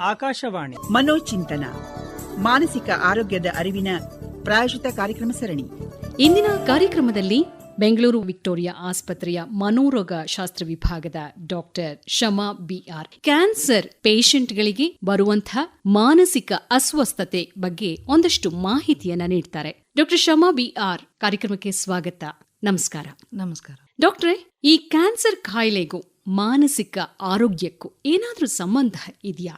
ಆಕಾಶವಾಣಿ. ಮನೋಚಿಂತನ ಮಾನಸಿಕ ಆರೋಗ್ಯದ ಅರಿವಿನ ಪ್ರಾಯೋಜಿತ ಕಾರ್ಯಕ್ರಮ ಸರಣಿ. ಇಂದಿನ ಕಾರ್ಯಕ್ರಮದಲ್ಲಿ ಬೆಂಗಳೂರು ವಿಕ್ಟೋರಿಯಾ ಆಸ್ಪತ್ರೆಯ ಮನೋರೋಗ ಶಾಸ್ತ್ರ ವಿಭಾಗದ ಡಾಕ್ಟರ್ ಶಮಾ ಬಿಆರ್. ಕ್ಯಾನ್ಸರ್ ಪೇಷಂಟ್ಗಳಿಗೆ ಬರುವಂತಹ ಮಾನಸಿಕ ಅಸ್ವಸ್ಥತೆ ಬಗ್ಗೆ ಒಂದಷ್ಟು ಮಾಹಿತಿಯನ್ನ ನೀಡ್ತಾರೆ. ಡಾಕ್ಟರ್ ಶಮಾ ಬಿಆರ್ ಕಾರ್ಯಕ್ರಮಕ್ಕೆ ಸ್ವಾಗತ. ನಮಸ್ಕಾರ. ನಮಸ್ಕಾರ. ಡಾಕ್ಟ್ರೆ ಈ ಕ್ಯಾನ್ಸರ್ ಕಾಯಿಲೆಗೂ ಮಾನಸಿಕ ಆರೋಗ್ಯಕ್ಕೂ ಏನಾದರೂ ಸಂಬಂಧ ಇದೆಯಾ?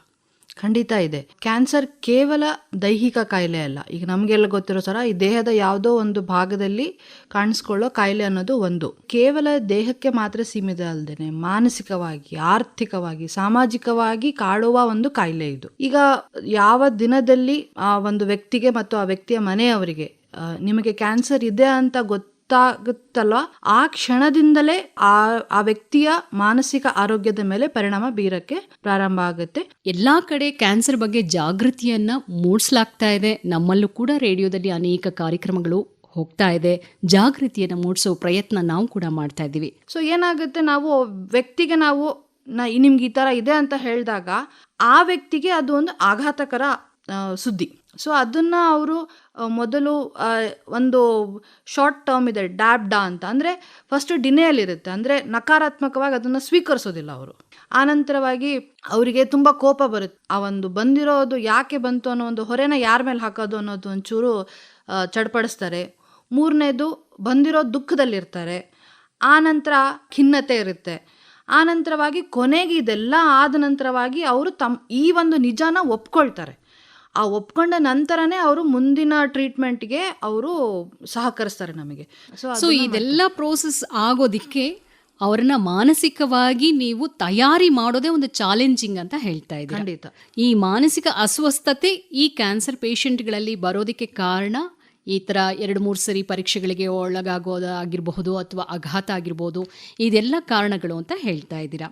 ಖಂಡಿತ ಇದೆ. ಕ್ಯಾನ್ಸರ್ ಕೇವಲ ದೈಹಿಕ ಕಾಯಿಲೆ ಅಲ್ಲ. ಈಗ ನಮಗೆಲ್ಲ ಗೊತ್ತಿರೋ ಸರ ಈ ದೇಹದ ಯಾವುದೋ ಒಂದು ಭಾಗದಲ್ಲಿ ಕಾಣಿಸ್ಕೊಳ್ಳೋ ಕಾಯಿಲೆ ಅನ್ನೋದು ಒಂದು. ಕೇವಲ ದೇಹಕ್ಕೆ ಮಾತ್ರ ಸೀಮಿತ ಅಲ್ಲದೇನೆ ಮಾನಸಿಕವಾಗಿ, ಆರ್ಥಿಕವಾಗಿ, ಸಾಮಾಜಿಕವಾಗಿ ಕಾಡುವ ಒಂದು ಕಾಯಿಲೆ ಇದು. ಈಗ ಯಾವ ದಿನದಲ್ಲಿ ಆ ಒಂದು ವ್ಯಕ್ತಿಗೆ ಮತ್ತು ಆ ವ್ಯಕ್ತಿಯ ಮನೆಯವರಿಗೆ ನಿಮಗೆ ಕ್ಯಾನ್ಸರ್ ಇದೆ ಅಂತ ಗೊತ್ತಾಗುತ್ತಲ್ವ ಆ ಕ್ಷಣದಿಂದಲೇ ಆ ಆ ವ್ಯಕ್ತಿಯ ಮಾನಸಿಕ ಆರೋಗ್ಯದ ಮೇಲೆ ಪರಿಣಾಮ ಬೀರಕ್ಕೆ ಪ್ರಾರಂಭ ಆಗುತ್ತೆ. ಎಲ್ಲಾ ಕಡೆ ಕ್ಯಾನ್ಸರ್ ಬಗ್ಗೆ ಜಾಗೃತಿಯನ್ನ ಮೂಡಿಸಲಾಗ್ತಾ ಇದೆ. ನಮ್ಮಲ್ಲೂ ಕೂಡ ರೇಡಿಯೋದಲ್ಲಿ ಅನೇಕ ಕಾರ್ಯಕ್ರಮಗಳು ಹೋಗ್ತಾ ಇದೆ. ಜಾಗೃತಿಯನ್ನು ಮೂಡಿಸೋ ಪ್ರಯತ್ನ ನಾವು ಕೂಡ ಮಾಡ್ತಾ ಇದ್ದೀವಿ. ಸೊ ಏನಾಗುತ್ತೆ? ನಾವು ವ್ಯಕ್ತಿಗೆ ನಾವು ನಿಮ್ಗೆ ಈ ಥರ ಇದೆ ಅಂತ ಹೇಳಿದಾಗ ಆ ವ್ಯಕ್ತಿಗೆ ಅದು ಒಂದು ಆಘಾತಕರ ಸುದ್ದಿ. ಸೊ ಅದನ್ನು ಅವರು ಮೊದಲು ಒಂದು ಶಾರ್ಟ್ ಟರ್ಮ್ ಇದೆ ಡ್ಯಾಬ್ ಡಾ ಅಂತ. ಅಂದರೆ ಫಸ್ಟು ಇರುತ್ತೆ. ಅಂದರೆ, ನಕಾರಾತ್ಮಕವಾಗಿ ಅದನ್ನು ಸ್ವೀಕರಿಸೋದಿಲ್ಲ ಅವರು. ಆನಂತರವಾಗಿ ಅವರಿಗೆ ತುಂಬ ಕೋಪ ಬರುತ್ತೆ. ಆ ಒಂದು ಬಂದಿರೋದು ಯಾಕೆ ಬಂತು ಅನ್ನೋ ಒಂದು ಹೊರೆನ ಯಾರ ಮೇಲೆ ಹಾಕೋದು ಅನ್ನೋದು ಒಂಚೂರು ಚಡ್ಪಡಿಸ್ತಾರೆ. ಮೂರನೇದು, ಬಂದಿರೋ ದುಃಖದಲ್ಲಿರ್ತಾರೆ. ಆನಂತರ ನಂತರ ಖಿನ್ನತೆ ಇರುತ್ತೆ. ಆನಂತರವಾಗಿ ನಂತರವಾಗಿ ಕೊನೆಗೆ ಇದೆಲ್ಲ ಆದ ನಂತರವಾಗಿ ಅವರು ತಮ್ಮ ಈ ಒಂದು ನಿಜಾನ ಒಪ್ಕೊಳ್ತಾರೆ. ಆ ಒಪ್ಕೊಂಡ ನಂತರನೇ ಅವರು ಮುಂದಿನ ಟ್ರೀಟ್ಮೆಂಟ್ಗೆ ಅವರು ಸಹಕರಿಸ್ತಾರೆ ನಮಗೆ. ಸೊ ಇದೆಲ್ಲ ಪ್ರೋಸೆಸ್ ಆಗೋದಿಕ್ಕೆ ಅವ್ರನ್ನ ಮಾನಸಿಕವಾಗಿ ನೀವು ತಯಾರಿ ಮಾಡೋದೇ ಒಂದು ಚಾಲೆಂಜಿಂಗ್ ಅಂತ ಹೇಳ್ತಾ ಇದ್ದೀರಾ? ಖಂಡಿತ. ಈ ಮಾನಸಿಕ ಅಸ್ವಸ್ಥತೆ ಈ ಕ್ಯಾನ್ಸರ್ ಪೇಷಂಟ್ಗಳಲ್ಲಿ ಬರೋದಕ್ಕೆ ಕಾರಣ ಈ ಥರ ಎರಡು ಮೂರು ಸರಿ ಪರೀಕ್ಷೆಗಳಿಗೆ ಒಳಗಾಗೋದಾಗಿರಬಹುದು ಅಥವಾ ಆಘಾತ ಆಗಿರ್ಬೋದು ಇದೆಲ್ಲ ಕಾರಣಗಳು ಅಂತ ಹೇಳ್ತಾ ಇದ್ದೀರಾ?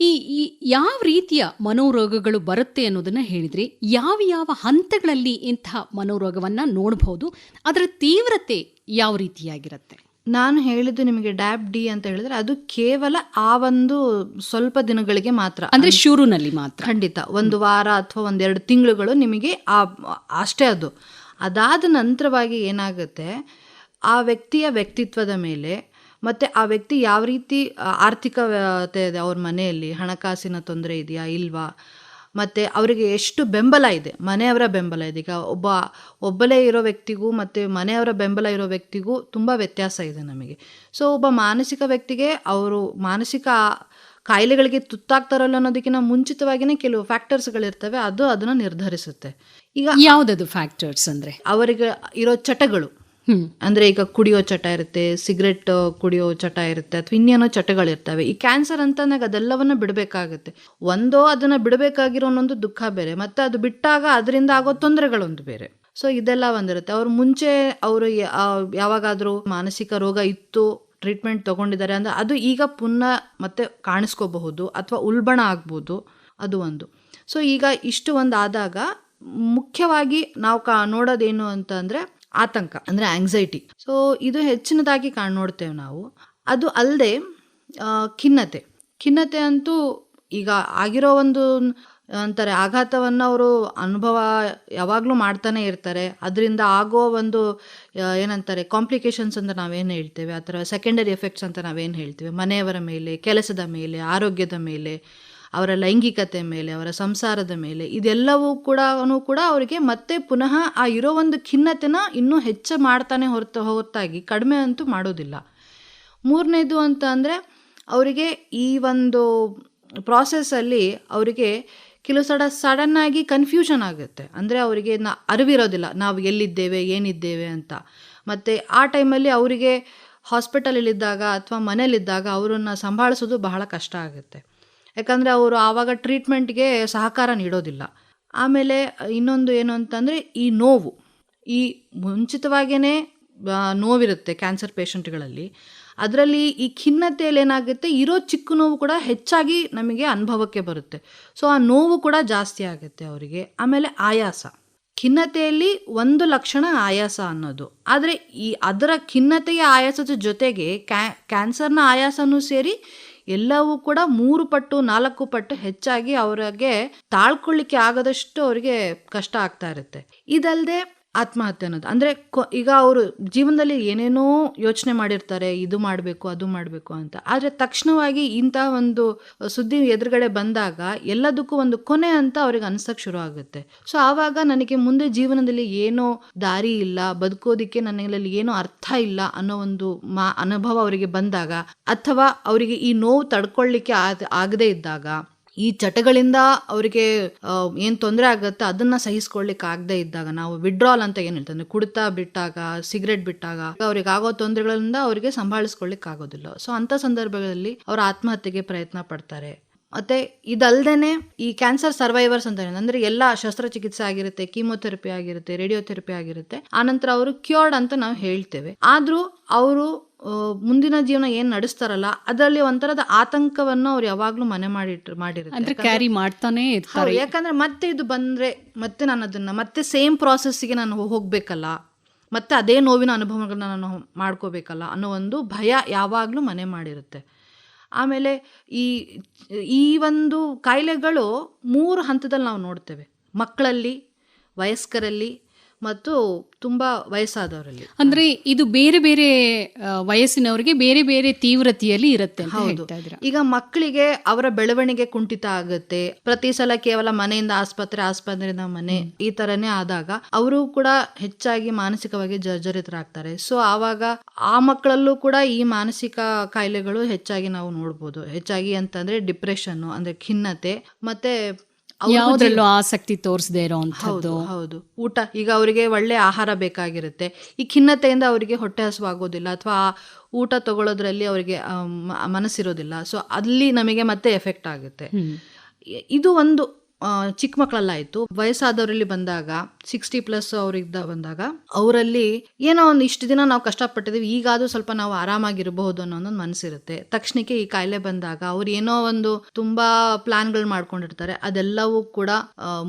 ಈ ಈ ಯಾವ ರೀತಿಯ ಮನೋರೋಗಗಳು ಬರುತ್ತೆ ಅನ್ನೋದನ್ನ ಹೇಳಿದ್ರಿ. ಯಾವ ಯಾವ ಹಂತಗಳಲ್ಲಿ ಇಂತಹ ಮನೋರೋಗವನ್ನ ನೋಡಬಹುದು ಅದರ ತೀವ್ರತೆ ಯಾವ ರೀತಿಯಾಗಿರುತ್ತೆ? ನಾನು ಹೇಳಿದ್ದು ನಿಮಗೆ ಡ್ಯಾಬ್ ಡಿ ಅಂತ ಹೇಳಿದ್ರೆ ಅದು ಕೇವಲ ಆ ಒಂದು ಸ್ವಲ್ಪ ದಿನಗಳಿಗೆ ಮಾತ್ರ. ಅಂದ್ರೆ ಶುರುನಲ್ಲಿ ಮಾತ್ರ. ಖಂಡಿತ. ಒಂದು ವಾರ ಅಥವಾ ಒಂದೆರಡು ತಿಂಗಳುಗಳು ನಿಮಗೆ ಆ ಅಷ್ಟೇ ಅದು. ಅದಾದ ನಂತರವಾಗಿ ಏನಾಗುತ್ತೆ? ಆ ವ್ಯಕ್ತಿಯ ವ್ಯಕ್ತಿತ್ವದ ಮೇಲೆ ಮತ್ತು ಆ ವ್ಯಕ್ತಿ ಯಾವ ರೀತಿ ಆರ್ಥಿಕತೆ ಇದೆ ಅವ್ರ ಮನೆಯಲ್ಲಿ? ಹಣಕಾಸಿನ ತೊಂದರೆ ಇದೆಯಾ ಇಲ್ವಾ? ಮತ್ತು ಅವರಿಗೆ ಎಷ್ಟು ಬೆಂಬಲ ಇದೆ? ಮನೆಯವರ ಬೆಂಬಲ ಇದೆ. ಈಗ ಒಬ್ಬ ಒಬ್ಬಲೇ ಇರೋ ವ್ಯಕ್ತಿಗೂ ಮತ್ತು ಮನೆಯವರ ಬೆಂಬಲ ಇರೋ ವ್ಯಕ್ತಿಗೂ ತುಂಬ ವ್ಯತ್ಯಾಸ ಇದೆ ನಮಗೆ. ಸೊ ಒಬ್ಬ ಮಾನಸಿಕ ವ್ಯಕ್ತಿಗೆ ಅವರು ಮಾನಸಿಕ ಕಾಯಿಲೆಗಳಿಗೆ ತುತ್ತಾಗ್ತಾರಲ್ಲ ಅನ್ನೋದಕ್ಕಿಂತ ಮುಂಚಿತವಾಗಿಯೇ ಕೆಲವು ಫ್ಯಾಕ್ಟರ್ಸ್ಗಳಿರ್ತವೆ ಅದು ಅದನ್ನು ನಿರ್ಧರಿಸುತ್ತೆ. ಈಗ ಯಾವುದದು ಫ್ಯಾಕ್ಟರ್ಸ್ ಅಂದರೆ? ಅವರಿಗೆ ಇರೋ ಚಟಗಳು. ಅಂದರೆ ಈಗ ಕುಡಿಯೋ ಚಟ ಇರುತ್ತೆ, ಸಿಗರೆಟ್ ಕುಡಿಯೋ ಚಟ ಇರುತ್ತೆ ಅಥವಾ ಇನ್ನೇನೋ ಚಟಗಳಿರ್ತವೆ. ಈ ಕ್ಯಾನ್ಸರ್ ಅಂತಂದಾಗ ಅದೆಲ್ಲವನ್ನ ಬಿಡಬೇಕಾಗುತ್ತೆ. ಒಂದೋ ಅದನ್ನು ಬಿಡಬೇಕಾಗಿರೋ ಒಂದೊಂದು ದುಃಖ ಬೇರೆ, ಮತ್ತು ಅದು ಬಿಟ್ಟಾಗ ಅದರಿಂದ ಆಗೋ ತೊಂದರೆಗಳೊಂದು ಬೇರೆ. ಸೊ ಇದೆಲ್ಲ ಒಂದಿರುತ್ತೆ ಅವ್ರು ಮುಂಚೆ ಅವರು ಯಾವಾಗಾದರೂ ಮಾನಸಿಕ ರೋಗ ಇತ್ತು ಟ್ರೀಟ್ಮೆಂಟ್ ತಗೊಂಡಿದ್ದಾರೆ ಅಂದರೆ ಅದು ಈಗ ಪುನಃ ಮತ್ತೆ ಕಾಣಿಸ್ಕೋಬಹುದು ಅಥವಾ ಉಲ್ಬಣ ಆಗ್ಬೋದು. ಅದು ಒಂದು. ಸೊ ಈಗ ಇಷ್ಟು ಒಂದು ಆದಾಗ ಮುಖ್ಯವಾಗಿ ನಾವು ಕಾ, ನೋಡೋದೇನು ಅಂತ ಅಂದರೆ ಆತಂಕ, ಅಂದರೆ ಆಂಗ್ಸೈಟಿ ಸೊ ಇದು ಹೆಚ್ಚಿನದಾಗಿ ಕಾಣ್ ನೋಡ್ತೇವೆ ನಾವು. ಅದು ಅಲ್ಲದೆ ಖಿನ್ನತೆ. ಖಿನ್ನತೆ ಅಂತೂ ಈಗ ಆಗಿರೋ ಒಂದು, ಅಂತಾರೆ, ಆಘಾತವನ್ನು ಅವರು ಅನುಭವ ಯಾವಾಗಲೂ ಮಾಡ್ತಾನೆ ಇರ್ತಾರೆ. ಅದರಿಂದ ಆಗೋ ಒಂದು ಏನಂತಾರೆ ಕಾಂಪ್ಲಿಕೇಶನ್ಸ್ ಅಂತ ನಾವೇನು ಹೇಳ್ತೇವೆ? ಆ ಥರ ಸೆಕೆಂಡರಿ ಎಫೆಕ್ಟ್ಸ್ ಅಂತ ನಾವೇನು ಹೇಳ್ತೇವೆ? ಮನೆಯವರ ಮೇಲೆ, ಕೆಲಸದ ಮೇಲೆ, ಆರೋಗ್ಯದ ಮೇಲೆ. ಅವರ ಲೈಂಗಿಕತೆ ಮೇಲೆ, ಅವರ ಸಂಸಾರದ ಮೇಲೆ, ಇದೆಲ್ಲವೂ ಕೂಡ ಕೂಡ ಅವರಿಗೆ ಮತ್ತೆ ಪುನಃ ಆ ಇರೋ ಒಂದು ಖಿನ್ನತೆನ ಇನ್ನೂ ಹೆಚ್ಚು ಮಾಡ್ತಾನೆ ಹೊರತು, ಹೊರತಾಗಿ ಕಡಿಮೆ ಅಂತೂ ಮಾಡೋದಿಲ್ಲ. ಮೂರನೇದು ಅಂತ ಅಂದರೆ ಅವರಿಗೆ ಈ ಒಂದು ಪ್ರಾಸೆಸ್ಸಲ್ಲಿ ಅವರಿಗೆ ಕೆಲವು ಸಡ ಸಡನ್ನಾಗಿ ಕನ್ಫ್ಯೂಷನ್ ಆಗುತ್ತೆ. ಅಂದರೆ ಅವರಿಗೆ ನಾ, ಅರಿವಿರೋದಿಲ್ಲ. ನಾವು ಎಲ್ಲಿದ್ದೇವೆ, ಏನಿದ್ದೇವೆ ಅಂತ. ಮತ್ತು ಆ ಟೈಮಲ್ಲಿ ಅವರಿಗೆ ಹಾಸ್ಪಿಟಲಲ್ಲಿದ್ದಾಗ ಅಥವಾ ಮನೇಲಿದ್ದಾಗ ಅವರನ್ನು ಸಂಭಾಳಿಸೋದು ಬಹಳ ಕಷ್ಟ ಆಗುತ್ತೆ. ಯಾಕಂದರೆ ಅವರು ಆವಾಗ ಟ್ರೀಟ್ಮೆಂಟ್ಗೆ ಸಹಕಾರ ನೀಡೋದಿಲ್ಲ. ಆಮೇಲೆ ಇನ್ನೊಂದು ಏನು ಅಂತಂದರೆ ಈ ನೋವು, ಈ ಮುಂಚಿತವಾಗಿಯೇ ನೋವಿರುತ್ತೆ ಕ್ಯಾನ್ಸರ್ ಪೇಷಂಟ್ಗಳಲ್ಲಿ ಅದರಲ್ಲಿ ಈ ಖಿನ್ನತೆಯಲ್ಲಿ ಏನಾಗುತ್ತೆ, ಇರೋ ಚಿಕ್ಕ ನೋವು ಕೂಡ ಹೆಚ್ಚಾಗಿ ನಮಗೆ ಅನುಭವಕ್ಕೆ ಬರುತ್ತೆ. ಸೊ ಆ ನೋವು ಕೂಡ ಜಾಸ್ತಿ ಆಗುತ್ತೆ ಅವರಿಗೆ. ಆಮೇಲೆ ಆಯಾಸ. ಖಿನ್ನತೆಯಲ್ಲಿ ಒಂದು ಲಕ್ಷಣ ಆಯಾಸ ಅನ್ನೋದು. ಆದರೆ ಈ ಅದರ ಖಿನ್ನತೆಯ ಆಯಾಸದ ಜೊತೆಗೆ ಕ್ಯಾ ಕ್ಯಾನ್ಸರ್ನ ಆಯಾಸನೂ ಸೇರಿ ಎಲ್ಲವೂ ಕೂಡ ಮೂರು ಪಟ್ಟು, ನಾಲ್ಕು ಪಟ್ಟು ಹೆಚ್ಚಾಗಿ ಅವರಿಗೆ ತಾಳ್ಕೊಳ್ಳಿಕ್ಕೆ ಆಗದಷ್ಟು ಅವರಿಗೆ ಕಷ್ಟ ಆಗ್ತಾ ಇರುತ್ತೆ. ಇದಲ್ಲದೆ ಆತ್ಮಹತ್ಯೆ ಅನ್ನೋದು. ಅಂದರೆ ಈಗ ಅವರು ಜೀವನದಲ್ಲಿ ಏನೇನೋ ಯೋಚನೆ ಮಾಡಿರ್ತಾರೆ, ಇದು ಮಾಡಬೇಕು, ಅದು ಮಾಡಬೇಕು ಅಂತ. ಆದರೆ ತಕ್ಷಣವಾಗಿ ಇಂಥ ಒಂದು ಸುದ್ದಿ ಎದುರುಗಡೆ ಬಂದಾಗ ಎಲ್ಲದಕ್ಕೂ ಒಂದು ಕೊನೆ ಅಂತ ಅವ್ರಿಗೆ ಅನ್ಸಕ್ಕೆ ಶುರು ಆಗುತ್ತೆ. ಸೊ ಆವಾಗ ನನಗೆ ಮುಂದೆ ಜೀವನದಲ್ಲಿ ಏನೋ ದಾರಿ ಇಲ್ಲ, ಬದುಕೋದಿಕ್ಕೆ ನನ್ನಲ್ಲಿ ಏನೋ ಅರ್ಥ ಇಲ್ಲ ಅನ್ನೋ ಒಂದು ಮಾ, ಅನುಭವ ಅವರಿಗೆ ಬಂದಾಗ ಅಥವಾ ಅವರಿಗೆ ಈ ನೋವು ತಡ್ಕೊಳ್ಳಿಕ್ಕೆ ಆಗದೇ ಇದ್ದಾಗ ಈ ಚಟಗಳಿಂದ ಅವರಿಗೆ ಏನು ತೊಂದರೆ ಆಗುತ್ತೆ ಅದನ್ನ ಸಹಿಸ್ಕೊಳ್ಳಿಕ್ಕೆ ಆಗದೆ ಇದ್ದಾಗ, ನಾವು ವಿಡ್ರಾಲ್ ಅಂತ ಏನು ಹೇಳ್ತಾರೆ ಕುಡಿತ ಬಿಟ್ಟಾಗ ಸಿಗರೆಟ್ ಬಿಟ್ಟಾಗ, ಅವ್ರಿಗೆ ಆಗೋ ತೊಂದರೆಗಳಿಂದ ಅವರಿಗೆ ಸಂಭಾಳಿಸ್ಕೊಳ್ಳಿಕ್ಕೆ ಆಗೋದಿಲ್ಲ. ಸೊ ಅಂತ ಸಂದರ್ಭಗಳಲ್ಲಿ ಅವರು ಆತ್ಮಹತ್ಯೆಗೆ ಪ್ರಯತ್ನ ಪಡ್ತಾರೆ. ಮತ್ತೆ ಇದಲ್ದೇನೆ ಈ ಕ್ಯಾನ್ಸರ್ ಸರ್ವೈವರ್ಸ್ ಅಂತ ಅಂದ್ರೆ ಎಲ್ಲ ಶಸ್ತ್ರಚಿಕಿತ್ಸೆ ಆಗಿರುತ್ತೆ ಕೀಮೋಥೆರಪಿ ಆಗಿರುತ್ತೆ ರೇಡಿಯೋಥೆರಪಿ ಆಗಿರುತ್ತೆ, ಆನಂತರ ಅವರು ಕ್ಯೂರ್ಡ್ ಅಂತ ನಾವು ಹೇಳ್ತೇವೆ. ಆದ್ರೂ ಅವರು ಮುಂದಿನ ಜೀವನ ಏನ್ ನಡೆಸ್ತಾರಲ್ಲ ಅದರಲ್ಲಿ ಒಂಥರದ ಆತಂಕವನ್ನು ಅವ್ರು ಯಾವಾಗ್ಲೂ ಮನೆ ಮಾಡಿಟ್ಟು ಅಂದ್ರೆ ಮಾಡಿರುತ್ತೆ ಕ್ಯಾರಿ ಮಾಡ್ತಾನೆ ಇರ್ತಾರೆ. ಯಾಕಂದ್ರೆ ಮತ್ತೆ ಇದು ಬಂದ್ರೆ ಮತ್ತೆ ನಾನು ಅದನ್ನ ಮತ್ತೆ ಸೇಮ್ ಪ್ರಾಸೆಸ್ಸಿಗೆ ನಾನು ಹೋಗ್ಬೇಕಲ್ಲ ಮತ್ತೆ ಅದೇ ನೋವಿನ ಅನುಭವಗಳನ್ನ ನಾನು ಮಾಡ್ಕೋಬೇಕಲ್ಲ ಅನ್ನೋ ಒಂದು ಭಯ ಯಾವಾಗಲೂ ಮನೆ ಮಾಡಿರುತ್ತೆ. ಆಮೇಲೆ ಈ ಈ ಒಂದು ಕಾಯಿಲೆಗಳು ಮೂರು ಹಂತದಲ್ಲಿ ನಾವು ನೋಡ್ತೇವೆ. ಮಕ್ಕಳಲ್ಲಿ ವಯಸ್ಕರಲ್ಲಿ ಮತ್ತು ತುಂಬ ವಯಸ್ಸಾದವರಲ್ಲಿ. ಅಂದ್ರೆ ಇದು ಬೇರೆ ಬೇರೆ ವಯಸ್ಸಿನವರಿಗೆ ಬೇರೆ ಬೇರೆ ತೀವ್ರತೆಯಲ್ಲಿ ಇರುತ್ತೆ ಹೌದು. ಈಗ ಮಕ್ಕಳಿಗೆ ಅವರ ಬೆಳವಣಿಗೆ ಕುಂಠಿತ ಆಗುತ್ತೆ. ಪ್ರತಿ ಸಲ ಕೇವಲ ಮನೆಯಿಂದ ಆಸ್ಪತ್ರೆ ಆಸ್ಪತ್ರೆಯಿಂದ ಮನೆ ಈ ತರನೇ ಆದಾಗ ಅವರು ಕೂಡ ಹೆಚ್ಚಾಗಿ ಮಾನಸಿಕವಾಗಿ ಜರ್ಜರಿತರಾಗ್ತಾರೆ. ಸೊ ಆವಾಗ ಆ ಮಕ್ಕಳಲ್ಲೂ ಕೂಡ ಈ ಮಾನಸಿಕ ಕಾಯಿಲೆಗಳು ಹೆಚ್ಚಾಗಿ ನಾವು ನೋಡ್ಬೋದು. ಹೆಚ್ಚಾಗಿ ಅಂತಂದ್ರೆ ಡಿಪ್ರೆಷನ್ ಅಂದ್ರೆ ಖಿನ್ನತೆ ಮತ್ತೆ ಯಾವ್ದ್ರಲ್ಲೂ ಆಸಕ್ತಿ ತೋರಿಸದೇ ಇರೋವಂಥದ್ದು ಹೌದು ಹೌದು. ಊಟ ಈಗ ಅವರಿಗೆ ಒಳ್ಳೆ ಆಹಾರ ಬೇಕಾಗಿರುತ್ತೆ. ಈ ಖಿನ್ನತೆಯಿಂದ ಅವರಿಗೆ ಹೊಟ್ಟೆ ಹಸುವಾಗೋದಿಲ್ಲ ಅಥವಾ ಊಟ ತಗೊಳ್ಳೋದ್ರಲ್ಲಿ ಅವರಿಗೆ ಮನಸ್ಸಿರೋದಿಲ್ಲ. ಸೊ ಅಲ್ಲಿ ನಮಗೆ ಮತ್ತೆ ಎಫೆಕ್ಟ್ ಆಗುತ್ತೆ. ಇದು ಒಂದು ಚಿಕ್ಕ ಮಕ್ಕಳಲ್ಲಾಯ್ತು. ವಯಸ್ಸಾದವರಲ್ಲಿ ಬಂದಾಗ ಸಿಕ್ಸ್ಟಿ ಪ್ಲಸ್ ಅವ್ರಿದ್ದ ಬಂದಾಗ, ಅವರಲ್ಲಿ ಏನೋ ಒಂದು ಇಷ್ಟು ದಿನ ನಾವು ಕಷ್ಟಪಟ್ಟಿದ್ದೀವಿ ಈಗಾದ್ರೂ ಸ್ವಲ್ಪ ನಾವು ಆರಾಮಾಗಿರಬಹುದು ಅನ್ನೋ ಒಂದು ಮನಸ್ಸಿರುತ್ತೆ ತಕ್ಷಣಕ್ಕೆ ಈ ಕಾಯಿಲೆ ಬಂದಾಗ ಅವ್ರು ಏನೋ ಒಂದು ತುಂಬಾ ಪ್ಲಾನ್ಗಳು ಮಾಡ್ಕೊಂಡಿರ್ತಾರೆ, ಅದೆಲ್ಲವೂ ಕೂಡ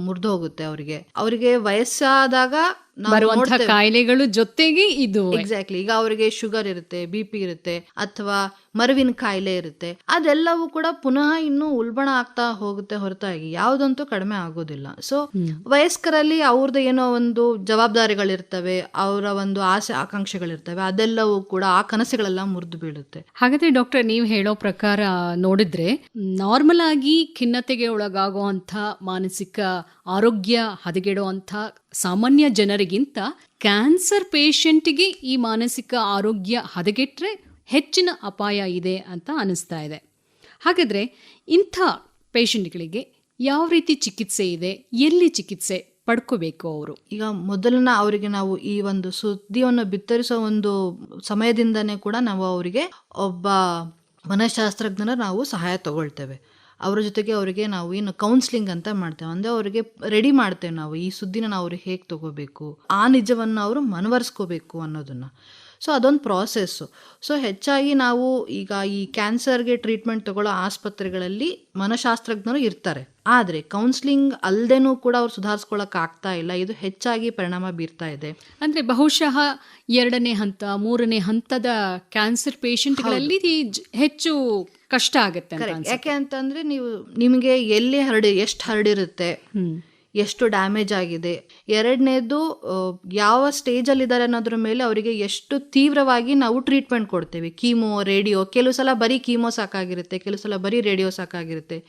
ಮುರಿದು ಹೋಗುತ್ತೆ ಅವರಿಗೆ. ಅವರಿಗೆ ವಯಸ್ಸಾದಾಗ ಬರುವಂತಹ ಕಾಯಿಲೆಗಳು ಜೊತೆಗೆ ಇದು ಎಕ್ಸಾಕ್ಟ್ಲಿ ಈಗ ಅವರಿಗೆ ಶುಗರ್ ಇರುತ್ತೆ ಬಿ ಪಿ ಇರುತ್ತೆ ಅಥವಾ ಮರವಿನ ಕಾಯಿಲೆ ಇರುತ್ತೆ. ಅದೆಲ್ಲವೂ ಕೂಡ ಪುನಃ ಇನ್ನು ಉಲ್ಬಣ ಆಗ್ತಾ ಹೋಗುತ್ತೆ ಹೊರತಾಗಿ. ಯಾವುದಂತೂ ಕಡಿಮೆ ಆಗೋದಿಲ್ಲ. ಸೊ ವಯಸ್ಕರಲ್ಲಿ ಅವ್ರದ್ದು ಏನೋ ಒಂದು ಜವಾಬ್ದಾರಿಗಳಿರ್ತವೆ ಅವರ ಒಂದು ಆಸೆ ಆಕಾಂಕ್ಷೆಗಳಿರ್ತವೆ ಅದೆಲ್ಲವೂ ಕೂಡ ಆ ಕನಸುಗಳೆಲ್ಲ ಮುರಿದು ಬೀಳುತ್ತೆ. ಹಾಗಾದ್ರೆ ಡಾಕ್ಟರ್ ನೀವು ಹೇಳೋ ಪ್ರಕಾರ ನೋಡಿದ್ರೆ ನಾರ್ಮಲ್ ಆಗಿ ಖಿನ್ನತೆಗೆ ಒಳಗಾಗುವಂಥ ಮಾನಸಿಕ ಆರೋಗ್ಯ ಹದಗೆಡುವಂಥ ಸಾಮಾನ್ಯ ಜನರಿಗಿಂತ ಕ್ಯಾನ್ಸರ್ ಪೇಷಂಟ್ಗೆ ಈ ಮಾನಸಿಕ ಆರೋಗ್ಯ ಹದಗೆಟ್ರೆ ಹೆಚ್ಚಿನ ಅಪಾಯ ಇದೆ ಅಂತ ಅನಿಸ್ತಾ ಇದೆ. ಹಾಗಾದರೆ ಇಂಥ ಪೇಷಂಟ್ಗಳಿಗೆ ಯಾವ ರೀತಿ ಚಿಕಿತ್ಸೆ ಇದೆ, ಎಲ್ಲಿ ಚಿಕಿತ್ಸೆ ಪಡ್ಕೋಬೇಕು ಅವರು? ಈಗ ಮೊದಲನ ಅವರಿಗೆ ನಾವು ಈ ಒಂದು ಸುದ್ದಿಯನ್ನು ಬಿತ್ತರಿಸೋ ಒಂದು ಸಮಯದಿಂದನೇ ಕೂಡ ನಾವು ಅವರಿಗೆ ಒಬ್ಬ ಮನಃಶಾಸ್ತ್ರಜ್ಞನ ನಾವು ಸಹಾಯ ತಗೊಳ್ತೇವೆ. ಅವರ ಜೊತೆಗೆ ಅವರಿಗೆ ನಾವು ಏನು ಕೌನ್ಸಿಲಿಂಗ್ ಅಂತ ಮಾಡ್ತೇವೆ. ಅಂದರೆ ಅವರಿಗೆ ರೆಡಿ ಮಾಡ್ತೇವೆ ನಾವು ಈ ಸುದ್ದಿನ ನಾವು ಅವ್ರಿಗೆ ಹೇಗೆ ತಗೋಬೇಕು ಆ ನಿಜವನ್ನು ಅವರು ಮನವರಿಸ್ಕೋಬೇಕು ಅನ್ನೋದನ್ನು. ಸೊ ಅದೊಂದು ಪ್ರಾಸೆಸ್ಸು ಸೊ ಹೆಚ್ಚಾಗಿ ನಾವು ಈಗ ಈ ಕ್ಯಾನ್ಸರ್ಗೆ ಟ್ರೀಟ್ಮೆಂಟ್ ತಗೊಳ್ಳೋ ಆಸ್ಪತ್ರೆಗಳಲ್ಲಿ ಮನಃಶಾಸ್ತ್ರಜ್ಞರು ಇರ್ತಾರೆ. ಆದರೆ ಕೌನ್ಸಿಲಿಂಗ್ ಅಲ್ಲದೇನೂ ಕೂಡ ಅವ್ರು ಸುಧಾರಿಸ್ಕೊಳ್ಳೋಕೆ ಆಗ್ತಾ ಇಲ್ಲ. ಇದು ಹೆಚ್ಚಾಗಿ ಪರಿಣಾಮ ಬೀರ್ತಾ ಇದೆ. ಅಂದ್ರೆ ಬಹುಶಃ ಎರಡನೇ ಹಂತ ಮೂರನೇ ಹಂತದ ಕ್ಯಾನ್ಸರ್ ಪೇಷಂಟ್ಗಳಲ್ಲಿ ಹೆಚ್ಚು ಕಷ್ಟ ಆಗುತ್ತೆ. ಯಾಕೆ ಅಂತಂದ್ರೆ ನೀವು ನಿಮಗೆ ಎಲ್ಲಿ ಹರಡಿ ಎಷ್ಟು ಹರಡಿರುತ್ತೆ ಎಷ್ಟು ಡ್ಯಾಮೇಜ್ ಆಗಿದೆ ಎರಡನೇದು ಯಾವ ಸ್ಟೇಜಲ್ಲಿದ್ದಾರೆ ಅನ್ನೋದ್ರ ಮೇಲೆ ಅವರಿಗೆ ಎಷ್ಟು ತೀವ್ರವಾಗಿ ನಾವು ಟ್ರೀಟ್ಮೆಂಟ್ ಕೊಡ್ತೇವೆ. ಕೀಮೋ ರೇಡಿಯೋ ಕೆಲವು ಸಲ ಬರೀ ಕೀಮೋ ಸಾಕಾಗಿರುತ್ತೆ ಕೆಲವು ಸಲ ಬರೀ ರೇಡಿಯೋ ಸಾಕಾಗಿರುತ್ತೆ.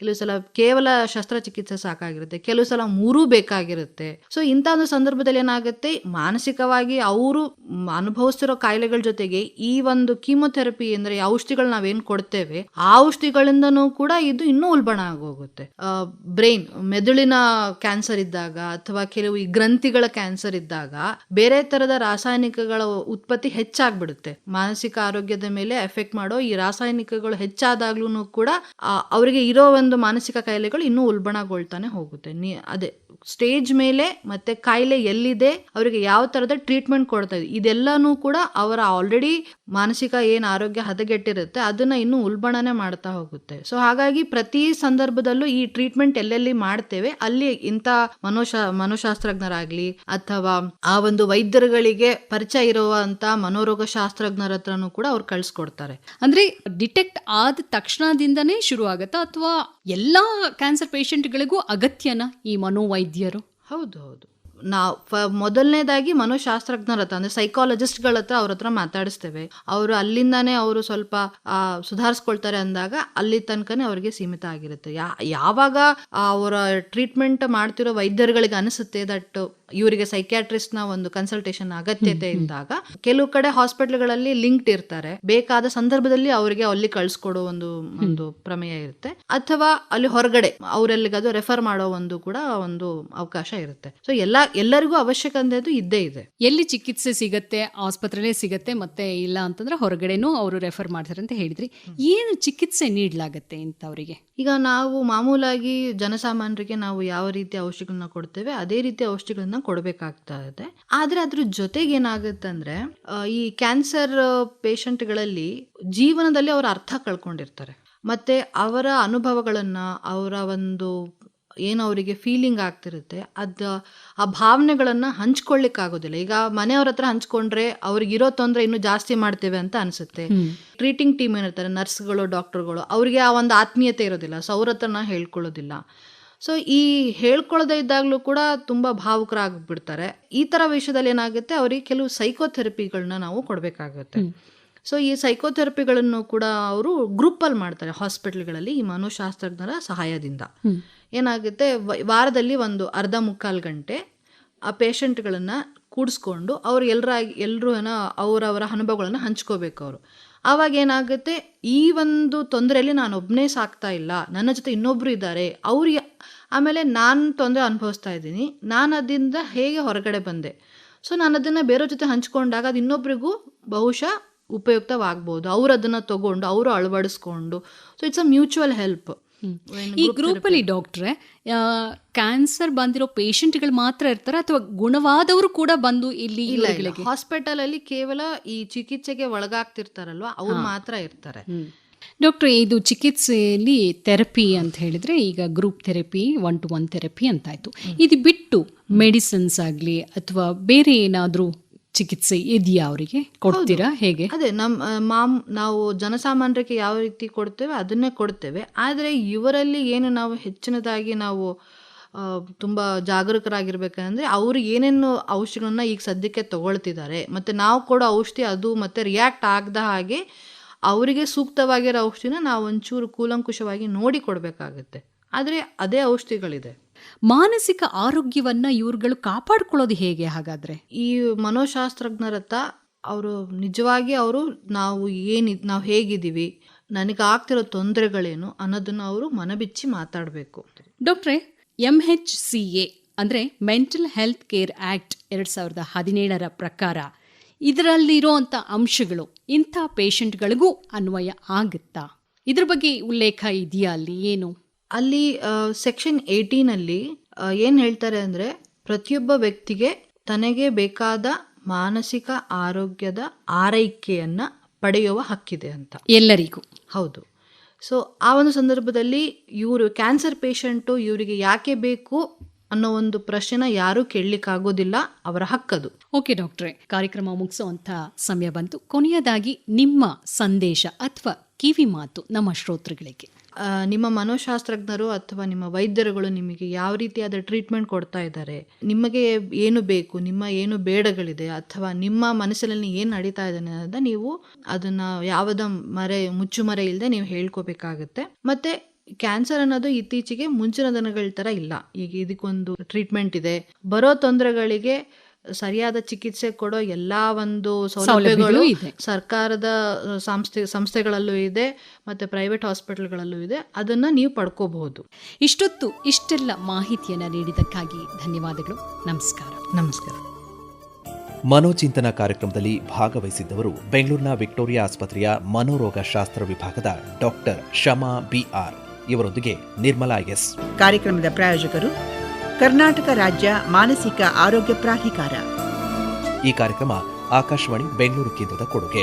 ಕೆಲವು ಸಲ ಕೇವಲ ಶಸ್ತ್ರಚಿಕಿತ್ಸೆ ಸಾಕಾಗಿರುತ್ತೆ, ಕೆಲವು ಸಲ ಮೂರೂ ಬೇಕಾಗಿರುತ್ತೆ. ಸೊ ಇಂಥ ಒಂದು ಸಂದರ್ಭದಲ್ಲಿ ಏನಾಗುತ್ತೆ? ಮಾನಸಿಕವಾಗಿ ಅವರು ಅನುಭವಿಸ್ತಿರೋ ಕಾಯಿಲೆಗಳ ಜೊತೆಗೆ ಈ ಒಂದು ಕೀಮೊಥೆರಪಿ ಅಂದ್ರೆ ಔಷಧಿಗಳು ನಾವೇನ್ ಕೊಡ್ತೇವೆ, ಆ ಔಷಧಿಗಳಿಂದನೂ ಕೂಡ ಇದು ಇನ್ನೂ ಉಲ್ಬಣ ಆಗೋಗುತ್ತೆ. ಬ್ರೈನ್, ಮೆದುಳಿನ ಕ್ಯಾನ್ಸರ್ ಇದ್ದಾಗ ಅಥವಾ ಕೆಲವು ಈ ಗ್ರಂಥಿಗಳ ಕ್ಯಾನ್ಸರ್ ಇದ್ದಾಗ ಬೇರೆ ತರದ ರಾಸಾಯನಿಕಗಳ ಉತ್ಪತ್ತಿ ಹೆಚ್ಚಾಗ್ಬಿಡುತ್ತೆ. ಮಾನಸಿಕ ಆರೋಗ್ಯದ ಮೇಲೆ ಎಫೆಕ್ಟ್ ಮಾಡೋ ಈ ರಾಸಾಯನಿಕಗಳು ಹೆಚ್ಚಾದಾಗ್ಲೂ ಕೂಡ ಅವರಿಗೆ ಇರೋ ಮಾನಸಿಕ ಕಾಯಿಲೆಗಳು ಇನ್ನೂ ಉಲ್ಬಣಗೊಳ್ತಾನೆ ಹೋಗುತ್ತೆ. ನೀ, ಅದೇ ಸ್ಟೇಜ್ ಮೇಲೆ ಮತ್ತೆ ಕಾಯಿಲೆ ಎಲ್ಲಿದೆ, ಅವರಿಗೆ ಯಾವ ತರದ ಟ್ರೀಟ್ಮೆಂಟ್ ಕೊಡ್ತಾ ಇದೆ, ಇದೆಲ್ಲನೂ ಕೂಡ ಅವರ ಆಲ್ರೆಡಿ ಮಾನಸಿಕ ಏನು ಆರೋಗ್ಯ ಹದಗೆಟ್ಟಿರುತ್ತೆ, ಅದನ್ನ ಇನ್ನೂ ಉಲ್ಬಣನೆ ಮಾಡ್ತಾ ಹೋಗುತ್ತೆ. ಸೊ ಹಾಗಾಗಿ ಪ್ರತಿ ಸಂದರ್ಭದಲ್ಲೂ ಈ ಟ್ರೀಟ್ಮೆಂಟ್ ಎಲ್ಲೆಲ್ಲಿ ಮಾಡ್ತೇವೆ, ಅಲ್ಲಿ ಇಂಥ ಮನೋಶ, ಮನೋಶಾಸ್ತ್ರಜ್ಞರಾಗ್ಲಿ ಅಥವಾ ಆ ಒಂದು ವೈದ್ಯರುಗಳಿಗೆ ಪರಿಚಯ ಇರುವಂತ ಮನೋರೋಗ ಶಾಸ್ತ್ರಜ್ಞರ ಹತ್ರನೂ ಕೂಡ ಅವ್ರು ಕಳ್ಸಿಕೊಡ್ತಾರೆ. ಅಂದ್ರೆ ಡಿಟೆಕ್ಟ್ ಆದ ತಕ್ಷಣದಿಂದನೇ ಶುರು ಆಗತ್ತಾ ಅಥವಾ ಎಲ್ಲಾ ಕ್ಯಾನ್ಸರ್ ಪೇಷಂಟ್ಗಳಿಗೂ ಅಗತ್ಯನ ಈ ಮನೋವೈದ್ಯರು. ಹೌದು ಹೌದು. ನಾವು ಫ, ಮೊದಲನೇದಾಗಿ ಮನೋಶಾಸ್ತ್ರಜ್ಞರ ಹತ್ರ, ಅಂದರೆ ಸೈಕಾಲಜಿಸ್ಟ್ಗಳ ಹತ್ರ ಅವ್ರ ಹತ್ರ ಮಾತಾಡಿಸ್ತೇವೆ. ಅವರು ಅಲ್ಲಿಂದಾನೇ ಅವರು ಸ್ವಲ್ಪ ಸುಧಾರಿಸ್ಕೊಳ್ತಾರೆ ಅಂದಾಗ ಅಲ್ಲಿ ತನಕನೇ ಅವ್ರಿಗೆ ಸೀಮಿತ ಆಗಿರುತ್ತೆ. ಯಾವಾಗ ಅವರ ಟ್ರೀಟ್ಮೆಂಟ್ ಮಾಡ್ತಿರೋ ವೈದ್ಯರುಗಳಿಗೆ ಅನಿಸುತ್ತೆ ದಟ್ ಇವರಿಗೆ ಸೈಕ್ಯಾಟ್ರಿಸ್ಟ್ನ ಒಂದು ಕನ್ಸಲ್ಟೇಷನ್ ಅಗತ್ಯತೆ ಇದ್ದಾಗ ಕೆಲವು ಕಡೆ ಹಾಸ್ಪಿಟಲ್ಗಳಲ್ಲಿ ಲಿಂಕ್ಡ್ ಇರ್ತಾರೆ. ಬೇಕಾದ ಸಂದರ್ಭದಲ್ಲಿ ಅವರಿಗೆ ಅಲ್ಲಿ ಕಳ್ಸಿಕೊಡೋ ಒಂದು ಒಂದು ಪ್ರಮೇಯ ಇರುತ್ತೆ. ಅಥವಾ ಅಲ್ಲಿ ಹೊರಗಡೆ ಅವರೆಲ್ಲಿಗಾದ್ರು ರೆಫರ್ ಮಾಡೋ ಒಂದು ಕೂಡ ಒಂದು ಅವಕಾಶ ಇರುತ್ತೆ. ಸೊ ಎಲ್ಲ ಎಲ್ಲರಿಗೂ ಅವಶ್ಯಕ ಅವಶ್ಯಕತೆ ಇದ್ದೇ ಇದೆ. ಎಲ್ಲಿ ಚಿಕಿತ್ಸೆ ಸಿಗತ್ತೆ ಆಸ್ಪತ್ರೆಲೇ ಸಿಗತ್ತೆ ಮತ್ತೆ ಇಲ್ಲ ಅಂತಂದ್ರೆ ಹೊರಗಡೆನೂ ಅವರು ರೆಫರ್ ಮಾಡ್ತಾರೆ ಅಂತ ಹೇಳಿದ್ರಿ. ಏನು ಚಿಕಿತ್ಸೆ ನೀಡಲಾಗತ್ತೆ ಇಂಥವರಿಗೆ? ಈಗ ನಾವು ಮಾಮೂಲಾಗಿ ಜನಸಾಮಾನ್ಯರಿಗೆ ನಾವು ಯಾವ ರೀತಿ ಔಷಧಿಗಳನ್ನ ಕೊಡ್ತೇವೆ ಅದೇ ರೀತಿ ಔಷಧಿಗಳನ್ನ ಕೊಡಬೇಕಾಗ್ತಾ ಇದೆ. ಆದ್ರೆ ಅದ್ರ ಜೊತೆಗೆ ಏನಾಗುತ್ತೆ ಅಂದ್ರೆ ಈ ಕ್ಯಾನ್ಸರ್ ಪೇಷಂಟ್ಗಳಲ್ಲಿ ಜೀವನದಲ್ಲಿ ಅವರ ಅರ್ಥ ಕಳ್ಕೊಂಡಿರ್ತಾರೆ. ಮತ್ತೆ ಅವರ ಅನುಭವಗಳನ್ನ ಅವರ ಒಂದು ಏನು ಅವರಿಗೆ ಫೀಲಿಂಗ್ ಆಗ್ತಿರುತ್ತೆ. ಅದು ಆ ಭಾವನೆಗಳನ್ನ ಹಂಚ್ಕೊಳ್ಳಿಕ್ಕಾಗೋದಿಲ್ಲ. ಈಗ ಮನೆಯವ್ರ ಹತ್ರ ಹಂಚ್ಕೊಂಡ್ರೆ ಅವ್ರಿಗೆ ಇರೋ ತೊಂದರೆ ಇನ್ನೂ ಜಾಸ್ತಿ ಮಾಡ್ತೇವೆ ಅಂತ ಅನ್ಸುತ್ತೆ. ಟ್ರೀಟಿಂಗ್ ಟೀಮ್ ಏನಿರ್ತಾರೆ ನರ್ಸ್ಗಳು ಡಾಕ್ಟರ್ಗಳು ಅವರಿಗೆ ಆ ಒಂದು ಆತ್ಮೀಯತೆ ಇರೋದಿಲ್ಲ. ಸೊ ಅವ್ರ ಹೇಳ್ಕೊಳ್ಳೋದಿಲ್ಲ. ಸೊ ಈ ಹೇಳ್ಕೊಳ್ಳದೆ ಇದ್ದಾಗಲೂ ಕೂಡ ತುಂಬ ಭಾವುಕರಾಗ್ಬಿಡ್ತಾರೆ. ಈ ಥರ ವಿಷಯದಲ್ಲಿ ಏನಾಗುತ್ತೆ ಅವರಿಗೆ ಕೆಲವು ಸೈಕೋಥೆರಪಿಗಳನ್ನ ನಾವು ಕೊಡಬೇಕಾಗುತ್ತೆ. ಸೊ ಈ ಸೈಕೋಥೆರಪಿಗಳನ್ನು ಕೂಡ ಅವರು ಗ್ರೂಪಲ್ಲಿ ಮಾಡ್ತಾರೆ ಹಾಸ್ಪಿಟಲ್ಗಳಲ್ಲಿ ಈ ಮನೋಶಾಸ್ತ್ರಜ್ಞರ ಸಹಾಯದಿಂದ. ಏನಾಗುತ್ತೆ ವಾರದಲ್ಲಿ ಒಂದು ಅರ್ಧ ಮುಕ್ಕಾಲು ಗಂಟೆ ಆ ಪೇಷಂಟ್ಗಳನ್ನು ಕೂಡಿಸ್ಕೊಂಡು ಅವ್ರು ಎಲ್ಲರ ಎಲ್ಲರೂ ಏನೋ ಅವರವರ ಅನುಭವಗಳನ್ನು ಹಂಚ್ಕೋಬೇಕು ಅವರು. ಆವಾಗ ಏನಾಗುತ್ತೆ? ಈ ಒಂದು ತೊಂದರೆಯಲ್ಲಿ ನಾನು ಒಬ್ಬನೇ ಸಾಕ್ತಾ ಇಲ್ಲ. ನನ್ನ ಜೊತೆ ಇನ್ನೊಬ್ರು ಇದ್ದಾರೆ. ಅವ್ರು ಆಮೇಲೆ ನಾನು ತೊಂದರೆ ಅನುಭವಿಸ್ತಾ ಇದ್ದೀನಿ. ನಾನು ಅದರಿಂದ ಹೇಗೆ ಹೊರಗಡೆ ಬಂದೆ? ಸೊ ನಾನು ಅದನ್ನು ಬೇರೆಯವ್ರ ಜೊತೆ ಹಂಚ್ಕೊಂಡಾಗ ಅದು ಇನ್ನೊಬ್ರಿಗೂ ಬಹುಶಃ ಉಪಯುಕ್ತವಾಗ್ಬೋದು. ಅವ್ರು ಅದನ್ನು ತಗೊಂಡು, ಅವರು ಅಳವಡಿಸ್ಕೊಂಡು. So it's a mutual help ಈ ಗ್ರೂಪ್ ಅಲ್ಲಿ ಡಾಕ್ಟ್ರೆ ಕ್ಯಾನ್ಸರ್ ಬಂದಿರೋ ಪೇಷಂಟ್ಗಳು ಮಾತ್ರ ಇರ್ತಾರೆ ಅಥವಾ ಗುಣವಾದವರು ಕೂಡ ಬಂದು ಇಲ್ಲಿ ಹಾಸ್ಪಿಟಲ್ ಅಲ್ಲಿ ಕೇವಲ ಈ ಚಿಕಿತ್ಸೆಗೆ ಒಳಗಾಗ್ತಿರ್ತಾರಲ್ವಾ ಅವ್ರು ಮಾತ್ರ ಇರ್ತಾರೆ. ಡಾಕ್ಟರ್ ಇದು ಚಿಕಿತ್ಸೆಯಲ್ಲಿ ಥೆರಪಿ ಅಂತ ಹೇಳಿದ್ರೆ ಈಗ group therapy one to one therapy ಅಂತಾಯ್ತು ಇದು ಬಿಟ್ಟು ಮೆಡಿಸಿನ್ಸ್ ಆಗಲಿ ಅಥವಾ ಬೇರೆ ಏನಾದರೂ ಚಿಕಿತ್ಸೆ ಇದೆಯಾ ಅವರಿಗೆ? ಕೊಡ್ತೀರಾ? ಹೇಗೆ? ಅದೇ ನಮ್ಮ ಮಾಮ್ ನಾವು ಜನಸಾಮಾನ್ಯರಿಗೆ ಯಾವ ರೀತಿ ಕೊಡ್ತೇವೆ ಅದನ್ನೇ ಕೊಡ್ತೇವೆ. ಆದರೆ ಇವರಲ್ಲಿ ಏನು ನಾವು ಹೆಚ್ಚಿನದಾಗಿ ನಾವು ಆ, ತುಂಬ ಜಾಗರೂಕರಾಗಿರ್ಬೇಕಂದ್ರೆ ಅವರು ಏನೇನು ಔಷಧಿಗಳನ್ನ ಈಗ ಸದ್ಯಕ್ಕೆ ತಗೊಳ್ತಿದ್ದಾರೆ. ಮತ್ತು ನಾವು ಕೊಡೋ ಔಷಧಿ ಅದು ಮತ್ತು ರಿಯಾಕ್ಟ್ ಆಗದ ಹಾಗೆ ಅವರಿಗೆ ಸೂಕ್ತವಾಗಿರೋ ಔಷಧಿನ ನಾವು ಒಂಚೂರು ಕೂಲಂಕುಷವಾಗಿ ನೋಡಿ ಕೊಡಬೇಕಾಗುತ್ತೆ. ಆದರೆ ಅದೇ ಔಷಧಿಗಳಿದೆ. ಮಾನಸಿಕ ಆರೋಗ್ಯವನ್ನ ಇವ್ರುಗಳು ಕಾಪಾಡ್ಕೊಳ್ಳೋದು ಹೇಗೆ ಹಾಗಾದ್ರೆ? ಈ ಮನೋಶಾಸ್ತ್ರಜ್ಞರತ್ತ ಅವರು ನಿಜವಾಗಿ ಅವರು ನಾವು ಏನಿ ನಾವು ಹೇಗಿದ್ದೀವಿ ನನಗೆ ಆಗ್ತಿರೋ ತೊಂದರೆಗಳೇನು ಅನ್ನೋದನ್ನ ಅವರು ಮನಬಿಚ್ಚಿ ಮಾತಾಡಬೇಕು. ಡಾಕ್ಟ್ರೆ ಎಂ ಹೆಚ್ ಸಿ ಎ ಅಂದರೆ ಮೆಂಟಲ್ ಹೆಲ್ತ್ ಕೇರ್ ಆ್ಯಕ್ಟ್ ಎರಡು ಸಾವಿರದ ಹದಿನೇಳರ ಪ್ರಕಾರ ಇದರಲ್ಲಿರುವಂಥ ಅಂಶಗಳು ಇಂಥ ಪೇಷಂಟ್ಗಳಿಗೂ ಅನ್ವಯ ಆಗುತ್ತಾ? ಇದ್ರ ಬಗ್ಗೆ ಉಲ್ಲೇಖ ಇದೆಯಾ ಅಲ್ಲಿ ಏನು? ಅಲ್ಲಿ ಸೆಕ್ಷನ್ ಏಯ್ಟೀನಲ್ಲಿ ಏನು ಹೇಳ್ತಾರೆ ಅಂದರೆ ಪ್ರತಿಯೊಬ್ಬ ವ್ಯಕ್ತಿಗೆ ತನಗೆ ಬೇಕಾದ ಮಾನಸಿಕ ಆರೋಗ್ಯದ ಆರೈಕೆಯನ್ನು ಪಡೆಯುವ ಹಕ್ಕಿದೆ ಅಂತ. ಎಲ್ಲರಿಗೂ. ಹೌದು. ಸೊ ಆ ಒಂದು ಸಂದರ್ಭದಲ್ಲಿ ಇವರು ಕ್ಯಾನ್ಸರ್ ಪೇಷಂಟು ಇವರಿಗೆ ಯಾಕೆ ಬೇಕು ಅನ್ನೋ ಒಂದು ಪ್ರಶ್ನೆನ ಯಾರೂ ಕೇಳಲಿಕ್ಕಾಗೋದಿಲ್ಲ ಅವರ ಹಕ್ಕದು. ಓಕೆ ಡಾಕ್ಟ್ರೆ ಕಾರ್ಯಕ್ರಮ ಮುಗಿಸುವಂಥ ಸಮಯ ಬಂತು. ಕೊನೆಯದಾಗಿ ನಿಮ್ಮ ಸಂದೇಶ ಅಥವಾ ಕಿವಿ ಮಾತು ನಮ್ಮ ಶ್ರೋತೃಗಳಿಗೆ. ನಿಮ್ಮ ಮನೋಶಾಸ್ತ್ರಜ್ಞರು ಅಥವಾ ನಿಮ್ಮ ವೈದ್ಯರುಗಳು ನಿಮಗೆ ಯಾವ ರೀತಿಯಾದ ಟ್ರೀಟ್ಮೆಂಟ್ ಕೊಡ್ತಾ ಇದ್ದಾರೆ? ನಿಮಗೆ ಏನು ಬೇಕು? ನಿಮ್ಮ ಏನು ಬೇಡಗಳಿದೆ? ಅಥವಾ ನಿಮ್ಮ ಮನಸ್ಸಿನಲ್ಲಿ ಏನು ನಡೀತಾ ಇದೆ ಅನ್ನೋದನ್ನ ನೀವು ಅದನ್ನ ಯಾವುದ ಮರೆ, ಮುಚ್ಚುಮರೆ ಇಲ್ಲದೆ ನೀವು ಹೇಳ್ಕೋಬೇಕಾಗತ್ತೆ. ಮತ್ತೆ ಕ್ಯಾನ್ಸರ್ ಅನ್ನೋದು ಇತ್ತೀಚೆಗೆ ಮುಂಚಿನ ದಿನಗಳ ಥರ ಇಲ್ಲ. ಈಗ ಇದಕ್ಕೊಂದು ಟ್ರೀಟ್ಮೆಂಟ್ ಇದೆ. ಬರೋ ತೊಂದರೆಗಳಿಗೆ ಸರಿಯಾದ ಚಿಕಿತ್ಸೆ ಕೊಡೋ ಎಲ್ಲಾ ಒಂದು ಸೌಲಭ್ಯಗಳು. ಸರ್ಕಾರದ ಸಂಸ್ಥೆ ಸಂಸ್ಥೆಗಳಲ್ಲೂ ಇದೆ ಮತ್ತೆ ಪ್ರೈವೇಟ್ ಹಾಸ್ಪಿಟಲ್ಗಳಲ್ಲೂ ಇದೆ. ಅದನ್ನ ನೀವು ಪಡ್ಕೋಬಹುದು. ಇಷ್ಟೊತ್ತು ಇಷ್ಟೆಲ್ಲ ಮಾಹಿತಿಯನ್ನು ನೀಡಿದ್ದಕ್ಕಾಗಿ ಧನ್ಯವಾದಗಳು. ನಮಸ್ಕಾರ. ನಮಸ್ಕಾರ. ಮನೋಚಿಂತನ ಕಾರ್ಯಕ್ರಮದಲ್ಲಿ ಭಾಗವಹಿಸಿದ್ದವರು ಬೆಂಗಳೂರಿನ ವಿಕ್ಟೋರಿಯಾ ಆಸ್ಪತ್ರೆಯ ಮನೋರೋಗ ಶಾಸ್ತ್ರ ವಿಭಾಗದ ಡಾಕ್ಟರ್ ಶಮಾ ಬಿಆರ್ ಇವರೊಂದಿಗೆ ನಿರ್ಮಲಾ ಎಸ್. ಕಾರ್ಯಕ್ರಮದ ಪ್ರಾಯೋಜಕರು ಕರ್ನಾಟಕ ರಾಜ್ಯ ಮಾನಸಿಕ ಆರೋಗ್ಯ ಪ್ರಾಧಿಕಾರ. ಈ ಕಾರ್ಯಕ್ರಮ ಆಕಾಶವಾಣಿ ಬೆಂಗಳೂರು ಕೇಂದ್ರದ ಕೊಡುಗೆ.